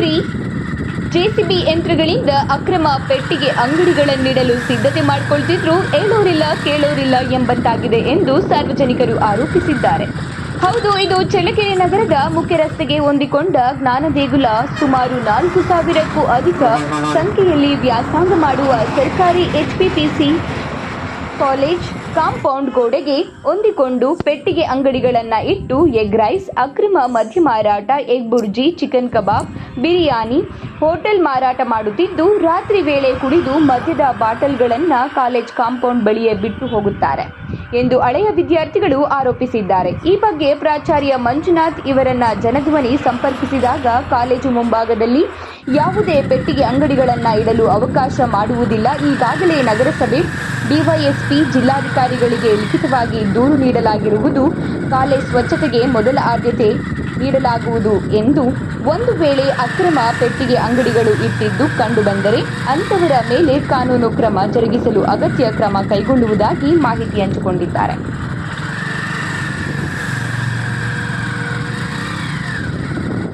ಎಚ್ಪಿಪಿ ಯಂತ್ರಗಳಿಂದ ಅಕ್ರಮ ಪೆಟ್ಟಿಗೆ ಅಂಗಡಿಗಳನ್ನಿಡಲು ಸಿದ್ಧತೆ ಮಾಡಿಕೊಳ್ತಿದ್ರು, ಹೇಳೋರಿಲ್ಲ, ಕೇಳೋರಿಲ್ಲ ಎಂಬಂತಾಗಿದೆ ಎಂದು ಸಾರ್ವಜನಿಕರು ಆರೋಪಿಸಿದ್ದಾರೆ. ಹೌದು, ಇದು ಚಳ್ಳಕೆರೆ ನಗರದ ಮುಖ್ಯ ರಸ್ತೆಗೆ ಹೊಂದಿಕೊಂಡ ಜ್ಞಾನದೇಗುಲ ಸುಮಾರು ನಾಲ್ಕು ಸಾವಿರಕ್ಕೂ ಅಧಿಕ ಸಂಖ್ಯೆಯಲ್ಲಿ ವ್ಯಾಸಂಗ ಮಾಡುವ ಸರ್ಕಾರಿ ಎಚ್ಪಿಪಿಸಿ ಕಾಲೇಜ್ ಕಾಂಪೌಂಡ್ ಗೋಡೆಗೆ ಹೊಂದಿಕೊಂಡು ಪೆಟ್ಟಿಗೆ ಅಂಗಡಿಗಳನ್ನು ಇಟ್ಟು ಎಗ್ ರೈಸ್, ಅಕ್ರಮ ಮದ್ಯ ಮಾರಾಟ, egg bhurji, chicken kebab, biryani, hotel ಮಾರಾಟ ಮಾಡುತ್ತಿದ್ದು ರಾತ್ರಿ ವೇಳೆ ಕುಡಿದು ಮದ್ಯದ ಬಾಟಲ್ಗಳನ್ನು ಕಾಲೇಜ್ ಕಾಂಪೌಂಡ್ ಬಳಿಯೇ ಬಿಟ್ಟು ಹೋಗುತ್ತಾರೆ ಎಂದು ಹಳೆಯ ವಿದ್ಯಾರ್ಥಿಗಳು ಆರೋಪಿಸಿದ್ದಾರೆ. ಈ ಬಗ್ಗೆ ಪ್ರಾಚಾರ್ಯ ಮಂಜುನಾಥ್ ಇವರನ್ನ ಜನಧ್ವನಿ ಸಂಪರ್ಕಿಸಿದಾಗ ಕಾಲೇಜು ಮುಂಭಾಗದಲ್ಲಿ ಯಾವುದೇ ಪೆಟ್ಟಿಗೆ ಅಂಗಡಿಗಳನ್ನು ಇಡಲು ಅವಕಾಶ ಮಾಡುವುದಿಲ್ಲ. ಈಗಾಗಲೇ ನಗರಸಭೆ ಡಿವೈಎಸ್ಪಿ ಜಿಲ್ಲಾಧಿಕಾರಿಗಳಿಗೆ ಲಿಖಿತವಾಗಿ ದೂರು ನೀಡಲಾಗಿರುವುದು ಕಾಲೇಜ್ ಸ್ವಚ್ಛತೆಗೆ ಮೊದಲ ಆದ್ಯತೆ ನೀಡಲಾಗುವುದು ಎಂದು ಒಂದು ವೇಳೆ ಅಕ್ರಮ ಪೆಟ್ಟಿಗೆ ಅಂಗಡಿಗಳು ಇಟ್ಟಿದ್ದು ಕಂಡುಬಂದರೆ ಅಂತವರ ಮೇಲೆ ಕಾನೂನು ಕ್ರಮ ಜರುಗಿಸಲು ಅಗತ್ಯ ಕ್ರಮ ಕೈಗೊಳ್ಳುವುದಾಗಿ ಮಾಹಿತಿ ಹಂಚಿಕೊಂಡಿದ್ದಾರೆ.